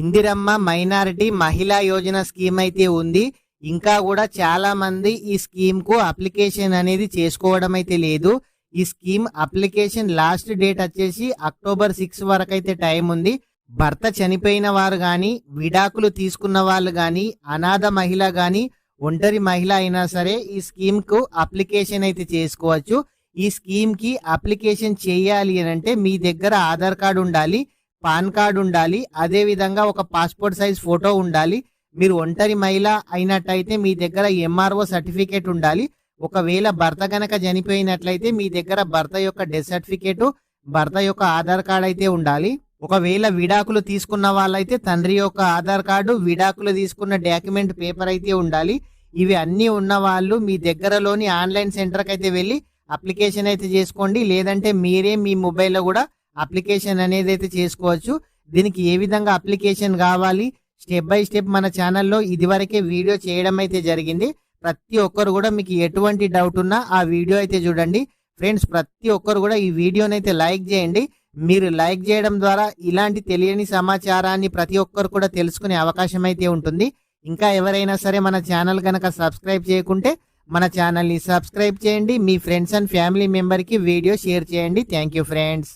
Indiramma minority మహిళా Yojana scheme అయితే ఉంది. ఇంకా కూడా చాలా మంది ఈ స్కీమ్కు అప్లికేషన్ అనేది చేసుకోవడం అయితే లేదు. ఈ స్కీమ్ అప్లికేషన్ లాస్ట్ డేట్ వచ్చేసి అక్టోబర్ సిక్స్ వరకు అయితే టైం ఉంది. భర్త చనిపోయిన వారు కానీ విడాకులు తీసుకున్న వాళ్ళు కానీ అనాథ మహిళ కానీ ఒంటరి మహిళ అయినా సరే ఈ స్కీమ్కు అప్లికేషన్ అయితే చేసుకోవచ్చు. ఈ స్కీమ్కి అప్లికేషన్ చేయాలి అని అంటే మీ దగ్గర ఆధార్ కార్డు ఉండాలి. పాన్ కార్డు ఉండాలి అదే విధంగా ఒక పాస్పోర్ట్ సైజ్ ఫోటో ఉండాలి. మీరు ఒంటరి మహిళ అయినట్టయితే మీ దగ్గర ఎంఆర్ఓ సర్టిఫికేట్ ఉండాలి. ఒకవేళ భర్త గనక చనిపోయినట్లయితే మీ దగ్గర భర్త యొక్క డెత్ సర్టిఫికేటు భర్త యొక్క ఆధార్ కార్డు అయితే ఉండాలి. ఒకవేళ విడాకులు తీసుకున్న వాళ్ళైతే తండ్రి యొక్క ఆధార్ కార్డు విడాకులు తీసుకున్న డాక్యుమెంట్ పేపర్ అయితే ఉండాలి. ఇవి అన్నీ ఉన్న వాళ్ళు మీ దగ్గరలోని ఆన్లైన్ సెంటర్కి అయితే వెళ్ళి అప్లికేషన్ అయితే చేసుకోండి. లేదంటే మీరే మీ మొబైల్లో కూడా అప్లికేషన్ అనేది అయితే చేసుకోవచ్చు. దీనికి ఏ విధంగా అప్లికేషన్ కావాలి? స్టెప్ బై స్టెప్ మన ఛానల్లో ఇదివరకే వీడియో చేయడం అయితే జరిగింది. ప్రతి ఒక్కరు కూడా మీకు ఎటువంటి డౌట్ ఉన్నా ఆ వీడియో అయితే చూడండి. ఫ్రెండ్స్ ప్రతి ఒక్కరు కూడా ఈ వీడియోని అయితే లైక్ చేయండి. మీరు లైక్ చేయడం ద్వారా ఇలాంటి తెలియని సమాచారాన్ని ప్రతి ఒక్కరు కూడా తెలుసుకునే అవకాశం అయితే ఉంటుంది. ఇంకా ఎవరైనా సరే మన ఛానల్ కనుక సబ్స్క్రైబ్ చేయకుంటే మన ఛానల్ని సబ్స్క్రైబ్ చేయండి. మీ ఫ్రెండ్స్ అండ్ ఫ్యామిలీ మెంబర్కి వీడియో షేర్ చేయండి. Thank you friends.